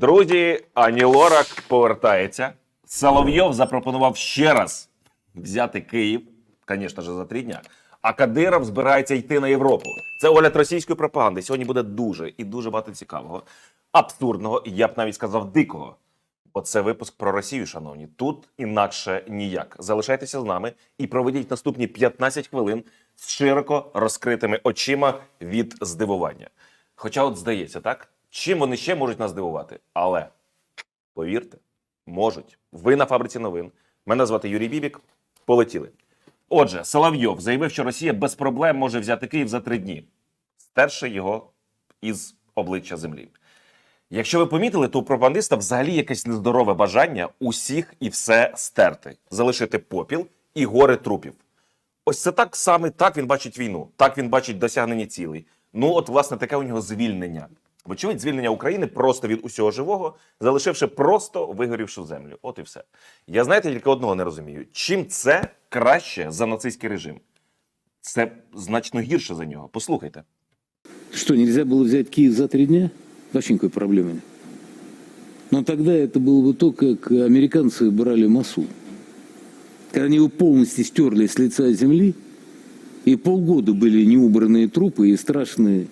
Друзі, Ані Лорак повертається. Соловйов запропонував ще раз взяти Київ, звісно ж, за три дня. А Кадиров збирається йти на Європу. Це огляд російської пропаганди. Сьогодні буде дуже і дуже багато цікавого, абсурдного, і я б навіть сказав, дикого. Бо це випуск про Росію, шановні. Тут інакше ніяк. Залишайтеся з нами і проведіть наступні 15 хвилин з широко розкритими очима від здивування. Хоча, от здається, так? Чим вони ще можуть нас здивувати? Але повірте, можуть. Ви на фабриці новин. Мене звати Юрій Бібік. Полетіли. Отже, Соловйов заявив, що Росія без проблем може взяти Київ за три дні, стерши його із обличчя землі. Якщо ви помітили, то у пропагандиста взагалі якесь нездорове бажання усіх і все стерти, залишити попіл і гори трупів. Ось це так саме так він бачить війну, так він бачить досягнення цілей. Ну, от, власне, таке у нього звільнення. Вочевидь, звільнення України просто від усього живого, залишивши просто вигорівшу землю. От і все. Я знаєте, тільки одного не розумію. Чим це краще за нацистський режим? Це значно гірше за нього. Послухайте. Что, нельзя было взять Киев за три дня? Вообще никакой проблемы нет. Но тогда это было бы то, как американцы брали Масу. Когда они его полностью стерли с лица земли, и полгода были неубранные трупы и страшный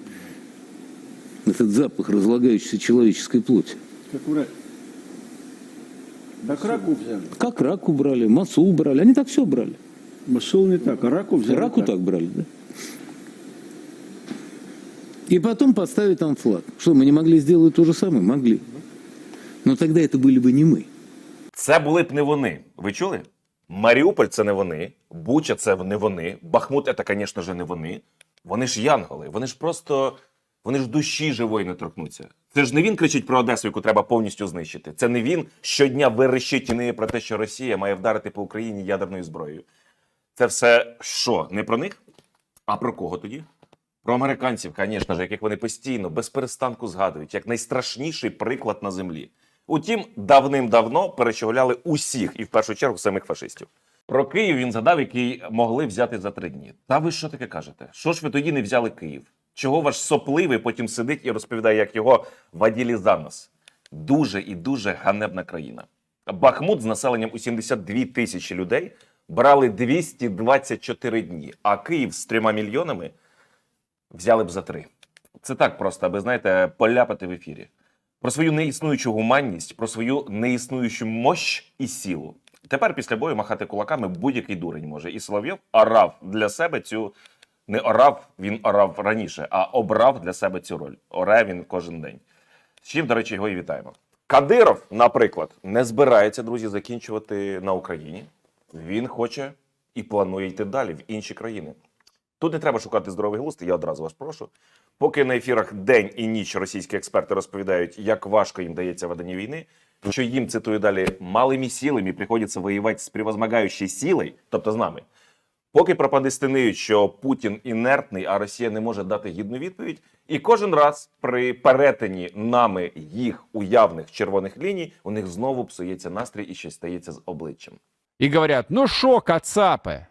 этот запах разлагающейся человеческой плоти. Как врать? Так раку взяли. Как рак убрали, Масу убрали. Они так все брали. Масол не так, а раку взяли. Раку так брали, да? И потом поставить там флаг. Что, мы не могли сделать то же самое? Могли. Но тогда это были бы не мы. Це були б не вони. Ви чули? Маріуполь це не вони, Буча це не вони, Бахмут це, звісно ж, не вони. Вони ж янголи, вони ж просто. вони ж душі живої не торкнуться. Це ж не він кричить про Одесу, яку треба повністю знищити. Це не він щодня верещить і ниє про те, що Росія має вдарити по Україні ядерною зброєю. Це все що? Не про них? А про кого тоді? Про американців, звісно ж, яких вони постійно без перестанку згадують, як найстрашніший приклад на землі. Утім, давним-давно перещогляли усіх і в першу чергу самих фашистів. Про Київ він згадав, який могли взяти за три дні. Та ви що таке кажете? Що ж ви тоді не взяли Київ? Чого ваш сопливий потім сидить і розповідає, як його воділі за нос? Дуже і дуже ганебна країна. Бахмут з населенням у 72 тисячі людей брали 224 дні, а Київ з трьома мільйонами взяли б за три. Це так просто, аби знаєте, поляпати в ефірі. Про свою неіснуючу гуманність, про свою неіснуючу мощ і силу. Тепер після бою махати кулаками будь-який дурень може. І Соловйов орав для себе цю не орав, він орав раніше, а обрав для себе цю роль. Оре він кожен день. З чим, до речі, його і вітаємо. Кадиров, наприклад, не збирається, друзі, закінчувати на Україні. Він хоче і планує йти далі в інші країни. Тут не треба шукати здоровий глузд, я одразу вас прошу. Поки на ефірах день і ніч російські експерти розповідають, як важко їм дається ведення війни, що їм цитую далі малими силами приходиться воювати з превозмогаючою силою, тобто з нами. Поки пропагандисти ниють, що Путін інертний, а Росія не може дати гідну відповідь, і кожен раз при перетині нами їх уявних червоних ліній у них знову псується настрій і щось стається з обличчям. и говорят, ну шо, кацапы,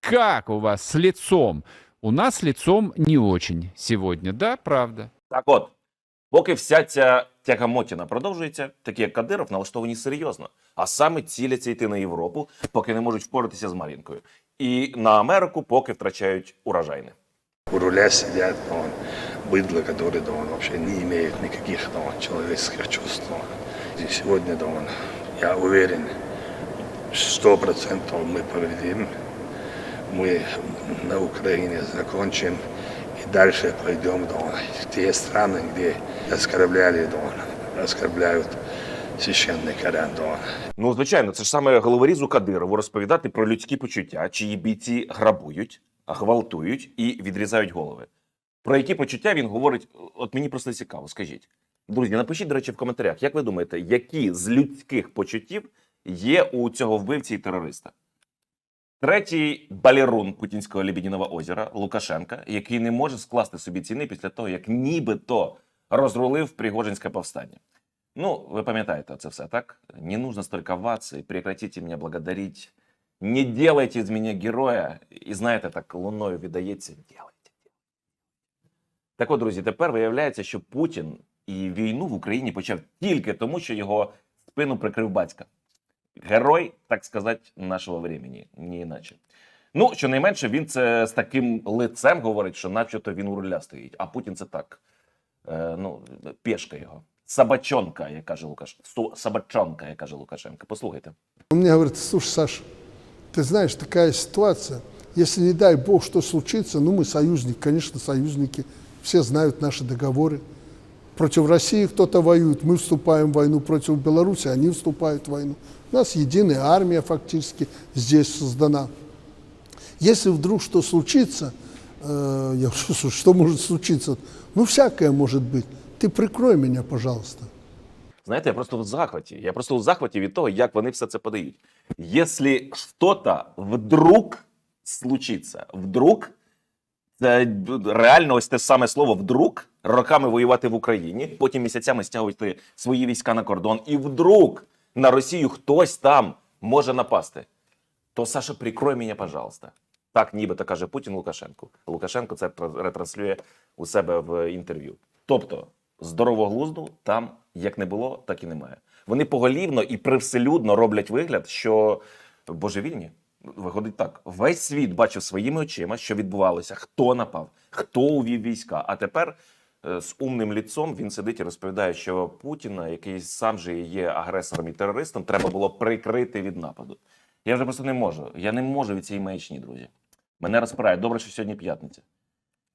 как у вас с лицом? У нас с лицом не очень сегодня, да, правда? Так от, поки вся ця тягамотіна продовжується, такі як Кадиров налаштовані серйозно, а саме ціляться йти на Європу, поки не можуть впоратися з Марінкою, і на Америку, поки втрачають урожайне. У руля сидят да, он, быдло, которые да, он, вообще не имеют никаких да, он, человеческих чувств. да, он. И сегодня да, он, я уверен, сто процентов мы победим. Мы на Украине закончим и дальше пойдем да, он, в те страны, где оскорбляли, да, он, Да, он. Ну, звичайно, це ж саме головорізу Кадирову розповідати про людські почуття, чиї бійці грабують, гвалтують і відрізають голови. Про які почуття він говорить, от мені просто цікаво, скажіть. Друзі, напишіть, до речі, в коментарях, як ви думаєте, які з людських почуттів є у цього вбивці і терориста? Третій балерун путінського Лебедіного озера Лукашенка, який не може скласти собі ціни після того, як нібито розрулив Пригожинське повстання. Ну, ви пам'ятаєте це все, так? Не нужно столько ватси, прекратите меня благодарить. Не делайте из меня героя. І знаєте, так луною віддається, делайте. Так от, друзі, тепер виявляється, що Путін І війну в Україні почав тільки тому, що його спину прикрив батька. Герой, так сказати, нашого времени, ні іначе. Ну, щонайменше, він це з таким лицем говорить, що начебто він у руля стоїть. А Путін це так. Е, ну, пешка його. Собачонка, як каже Лукаш... Су- Собачонка, як каже Лукашенко. Послухайте. Он мне говорит, слушай, Саша, ты знаешь, такая ситуация, если не дай бог что случится, ну мы союзники, конечно, союзники, все знают наши договоры. Против России кто-то воюет, мы вступаем в войну, против Беларуси они вступают в войну. У нас единая армия фактически здесь создана. Если вдруг что случится, э, я говорю, «Слушай, что может случиться? Ну, всякое может быть. Ты прикрой меня, пожалуйста. Знаєте, я просто в захваті. Я просто у захваті від того, як вони все це подають. Якщо що-то вдруг случиться, вдруг, це реально ось те саме слово вдруг, роками воювати в Україні, потім місяцями стягувати свої війська на кордон, і вдруг на Росію хтось там може напасти. То Саша, прикрой мене, пожалуйста. Так, нібито каже Путін Лукашенку. Лукашенко це ретранслює у себе в інтерв'ю. Тобто, здорового глузду там як не було, так і немає. Вони поголівно і привселюдно роблять вигляд, що божевільні. Виходить так: весь світ бачив своїми очима, що відбувалося, хто напав, хто увів війська. А тепер е, з умним ліцом він сидить і розповідає, що Путіна, який сам же є агресором і терористом, треба було прикрити від нападу. Я вже просто не можу. Я не можу від цієї маячні, друзі. Мене розпирає. Добре, що сьогодні п'ятниця.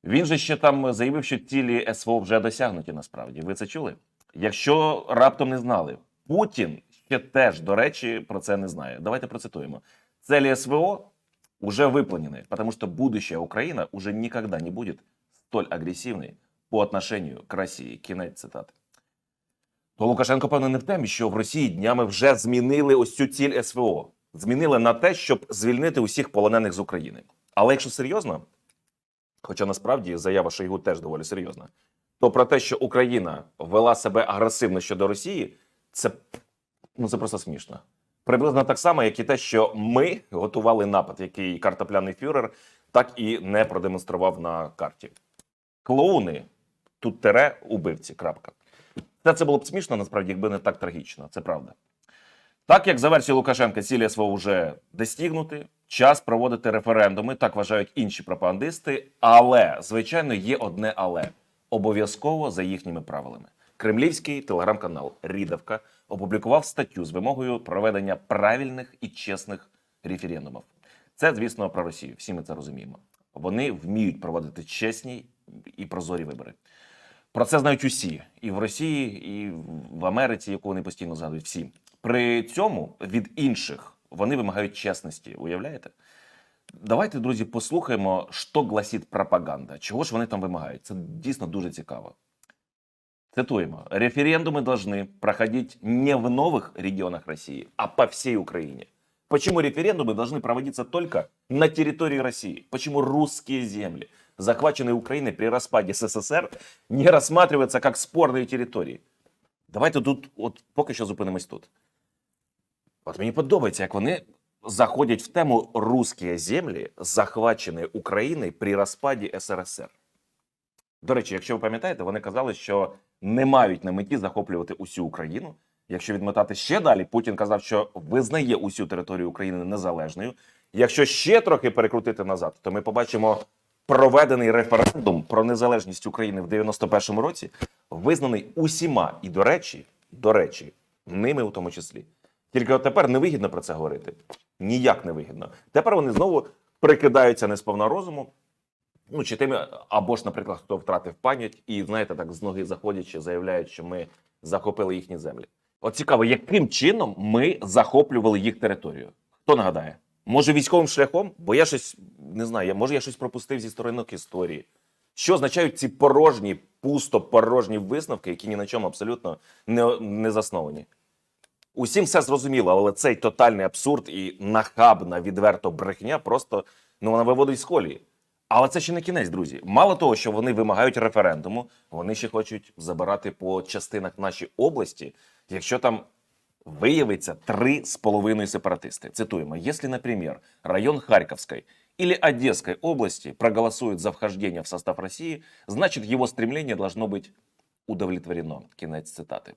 Він же ще там заявив, що цілі СВО вже досягнуті насправді. Ви це чули? Якщо раптом не знали, Путін ще теж, до речі, про це не знає. Давайте процитуємо. Цели СВО уже выполнены, потому что будущая Украина уже никогда не будет столь агрессивной по отношению к Росії. Кінець цитати. То Лукашенко, певно, не в темі, що в Росії днями вже змінили ось цю ціль СВО. Змінили на те, щоб звільнити усіх полонених з України. Але якщо серйозно, хоча насправді заява Шойгу теж доволі серйозна, то про те, що Україна вела себе агресивно щодо Росії, це, ну, це просто смішно. Приблизно так само, як і те, що ми готували напад, який картопляний фюрер так і не продемонстрував на карті. Клоуни тут тере убивці. Крапка. Все це було б смішно, насправді, якби не так трагічно. Це правда. Так як за версією Лукашенка цілі СВО вже достигнути, час проводити референдуми, так вважають інші пропагандисти. Але, звичайно, є одне але обов'язково за їхніми правилами. Кремлівський телеграм-канал Рідавка опублікував статтю з вимогою проведення правильних і чесних референдумів. Це, звісно, про Росію. Всі ми це розуміємо. Вони вміють проводити чесні і прозорі вибори. Про це знають усі і в Росії, і в Америці, яку вони постійно згадують. Всі при цьому від інших вони вимагають чесності. Уявляєте? Давайте, друзі, послухаємо, що гласить пропаганда. Чого ж вони там вимагають? Це дійсно дуже цікаво. Цитуємо: референдумы должны проходить не в новых регионах России, а по всей Украине. Почему референдумы должны проводиться только на территории России? Почему русские земли, захваченные Украиной при распаде СССР, не рассматриваются как спорные территории? Давайте тут, от поки що зупинимось тут. От мені подобається, як вони заходять в тему русські землі, захвачені Україною при розпаді СРСР. До речі, якщо ви пам'ятаєте, вони казали, що не мають на меті захоплювати усю Україну. Якщо відмотати ще далі, Путін казав, що визнає усю територію України незалежною. Якщо ще трохи перекрутити назад, то ми побачимо проведений референдум про незалежність України в 91-му році, визнаний усіма, і до речі, до речі, ними у тому числі. Тільки от тепер невигідно про це говорити. Ніяк не вигідно. Тепер вони знову прикидаються несповна розуму. Ну, чи тими, або ж, наприклад, хто втратив пам'ять і, знаєте, так з ноги заходячи, заявляють, що ми захопили їхні землі. От цікаво, яким чином ми захоплювали їх територію? Хто нагадає? Може, військовим шляхом? Бо я щось не знаю, може, я щось пропустив зі сторінок історії. Що означають ці порожні, пусто порожні висновки, які ні на чому абсолютно не, не засновані? Усім все зрозуміло, але цей тотальний абсурд і нахабна відверто брехня просто ну вона виводить з колії. Але це ще не кінець, друзі. Мало того, що вони вимагають референдуму, вони ще хочуть забирати по частинах наші області, якщо там выявится три с половиной сепаратисты. Цитуємо, если, например, район Харьковской или Одесской области проголосует за вхождение в состав России, значит его стремление должно быть удовлетворено. Кінець цитати.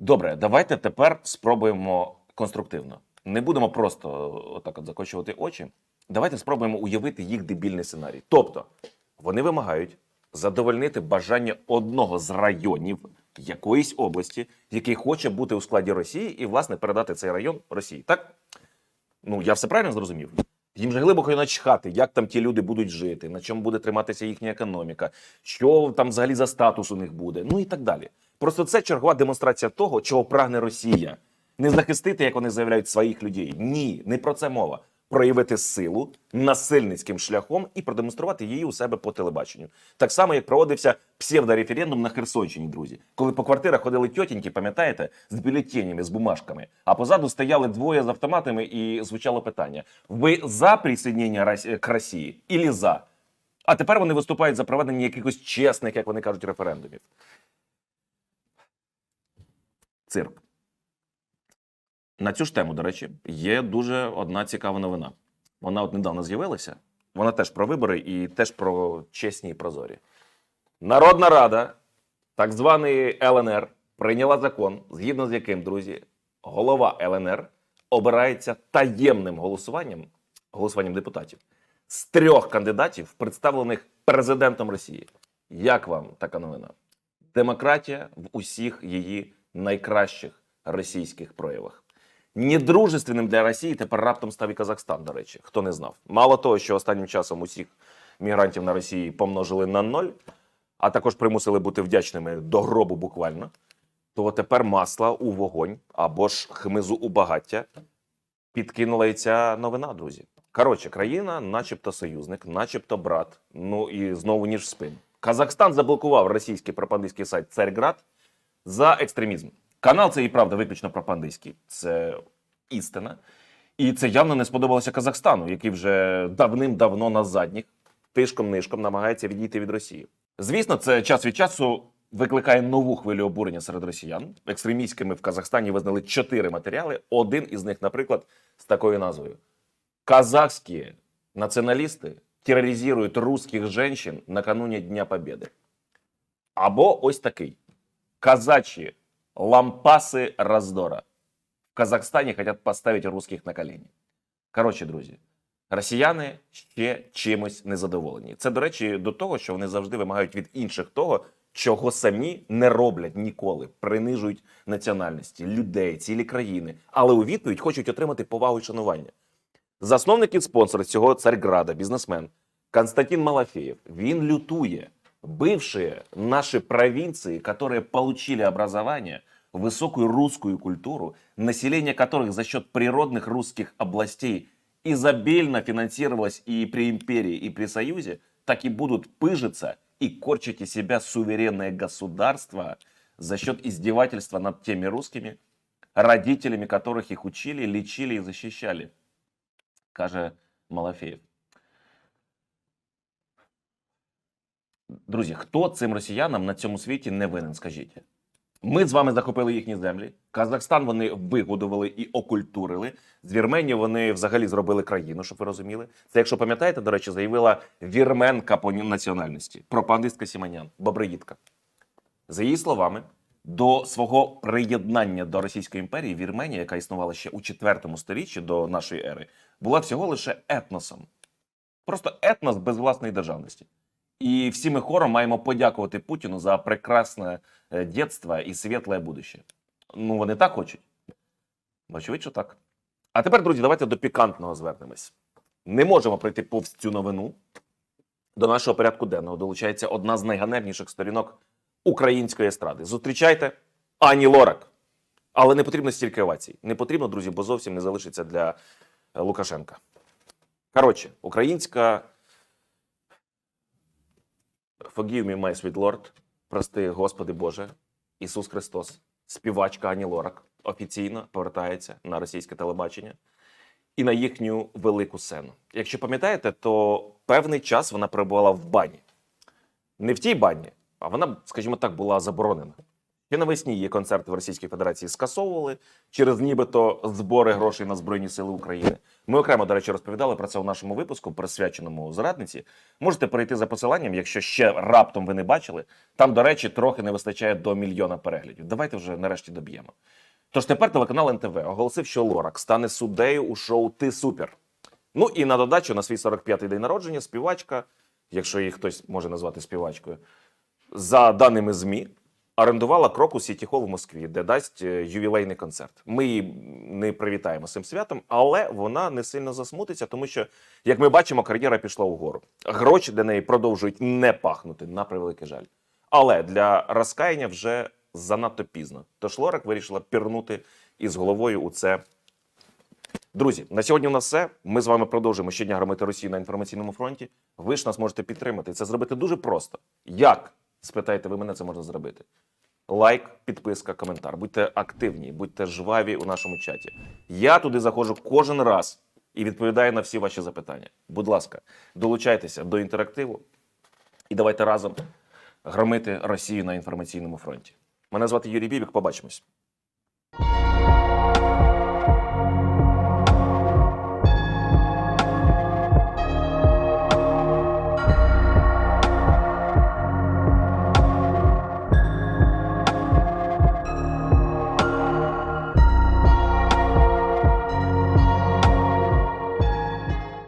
Добре, давайте тепер спробуємо конструктивно. Не будемо просто отак от закочувати очі. Давайте спробуємо уявити їх дебільний сценарій. Тобто, вони вимагають задовольнити бажання одного з районів якоїсь області, який хоче бути у складі Росії, і, власне, передати цей район Росії. Так? Ну, я все правильно зрозумів. Їм же глибоко начхати, як там ті люди будуть жити, на чому буде триматися їхня економіка, що там взагалі за статус у них буде, ну і так далі. Просто це чергова демонстрація того, чого прагне Росія. Не захистити, як вони заявляють, своїх людей. Ні, не про це мова. Проявити силу насильницьким шляхом і продемонструвати її у себе по телебаченню. Так само, як проводився псевдореферендум на Херсонщині, друзі. Коли по квартирах ходили тьотіньки, пам'ятаєте, з бюлетенями, з бумажками, а позаду стояли двоє з автоматами і звучало питання: ви за присоединення Рос- к Росії ілі за? А тепер вони виступають за проведення якихось чесних, як вони кажуть, референдумів. Цирк. На цю ж тему, до речі, є дуже одна цікава новина. Вона от недавно з'явилася. Вона теж про вибори і теж про чесні і прозорі. Народна Рада, так званий ЛНР, прийняла закон, згідно з яким, друзі, голова ЛНР обирається таємним голосуванням, голосуванням депутатів з трьох кандидатів, представлених президентом Росії. Як вам така новина? Демократія в усіх її найкращих російських проявах. Недружественним для Росії тепер раптом став і Казахстан, до речі, хто не знав. Мало того, що останнім часом усіх мігрантів на Росії помножили на ноль, а також примусили бути вдячними до гробу буквально, то тепер масла у вогонь або ж хмизу у багаття підкинула і ця новина, друзі. Коротше, країна, начебто союзник, начебто брат. Ну і знову ніж в спину. Казахстан заблокував російський пропагандистський сайт Царьград за екстремізм. Канал це і правда виключно пропагандистський. Це істина. І це явно не сподобалося Казахстану, який вже давним-давно на задніх тишком-нишком намагається відійти від Росії. Звісно, це час від часу викликає нову хвилю обурення серед росіян. Екстремістськими в Казахстані визнали чотири матеріали. Один із них, наприклад, з такою назвою: Казахські націоналісти терроризують русських женщин накануне Дня Побєди. Або ось такий: казачі лампаси раздора. В Казахстані хотять поставити русських на колені. Коротше, друзі, росіяни ще чимось незадоволені. Це, до речі, до того, що вони завжди вимагають від інших того, чого самі не роблять ніколи, принижують національності, людей, цілі країни, але у відповідь хочуть отримати повагу і шанування. Засновник і спонсор цього Царьграда, бізнесмен Константин Малафеев, він лютує. Бывшие наши провинции, которые получили образование, высокую русскую культуру, население которых за счет природных русских областей изобильно финансировалось и при империи, и при союзе, так и будут пыжиться и корчить из себя суверенное государство за счет издевательства над теми русскими, родителями которых их учили, лечили и защищали, каже Малафеев. Друзі, хто цим росіянам на цьому світі не винен, скажіть? Ми з вами захопили їхні землі. Казахстан вони вигодували і окультурили. З Вірменії вони взагалі зробили країну, щоб ви розуміли. Це, якщо пам'ятаєте, до речі, заявила вірменка по національності, пропагандистка Сіманян, бобриїдка. За її словами, до свого приєднання до Російської імперії Вірменія, яка існувала ще у 4 сторіччі до нашої ери, була всього лише етносом. Просто етнос без власної державності. І всі ми хором маємо подякувати Путіну за прекрасне е, і світле будуще. Ну, вони так хочуть. Очевидь, так. А тепер, друзі, давайте до пікантного звернемось. Не можемо пройти повз цю новину. До нашого порядку денного долучається одна з найганебніших сторінок української естради. Зустрічайте Ані Лорак. Але не потрібно стільки овацій. Не потрібно, друзі, бо зовсім не залишиться для е, Лукашенка. Коротше, українська Forgive me, my sweet Lord, прости, Господи Боже, Ісус Христос, співачка Ані Лорак офіційно повертається на російське телебачення і на їхню велику сцену. Якщо пам'ятаєте, то певний час вона перебувала в бані. Не в тій бані, а вона, скажімо так, була заборонена. Ще навесні її концерти в Російській Федерації скасовували через нібито збори грошей на Збройні Сили України. Ми окремо, до речі, розповідали про це у нашому випуску, присвяченому зрадниці. Можете перейти за посиланням, якщо ще раптом ви не бачили. Там, до речі, трохи не вистачає до мільйона переглядів. Давайте вже нарешті доб'ємо. Тож тепер телеканал НТВ оголосив, що Лорак стане суддею у шоу Ти супер. Ну і на додачу на свій 45-й день народження співачка, якщо її хтось може назвати співачкою, за даними ЗМІ, орендувала Крокус Сіті Холл в Москві, де дасть е, ювілейний концерт. Ми її не привітаємо цим святом, але вона не сильно засмутиться, тому що, як ми бачимо, кар'єра пішла вгору. Гроші для неї продовжують не пахнути, на превеликий жаль. Але для розкаяння вже занадто пізно. Тож Лорак вирішила пірнути із головою у це Друзі, на сьогодні у нас все. Ми з вами продовжуємо щодня громити Росію на інформаційному фронті. Ви ж нас можете підтримати. Це зробити дуже просто. Як? Спитаєте ви мене, це можна зробити. Лайк, підписка, коментар. Будьте активні, будьте жваві у нашому чаті. Я туди заходжу кожен раз і відповідаю на всі ваші запитання. Будь ласка, долучайтеся до інтерактиву і давайте разом громити Росію на інформаційному фронті. Мене звати Юрій Бібік. Побачимось.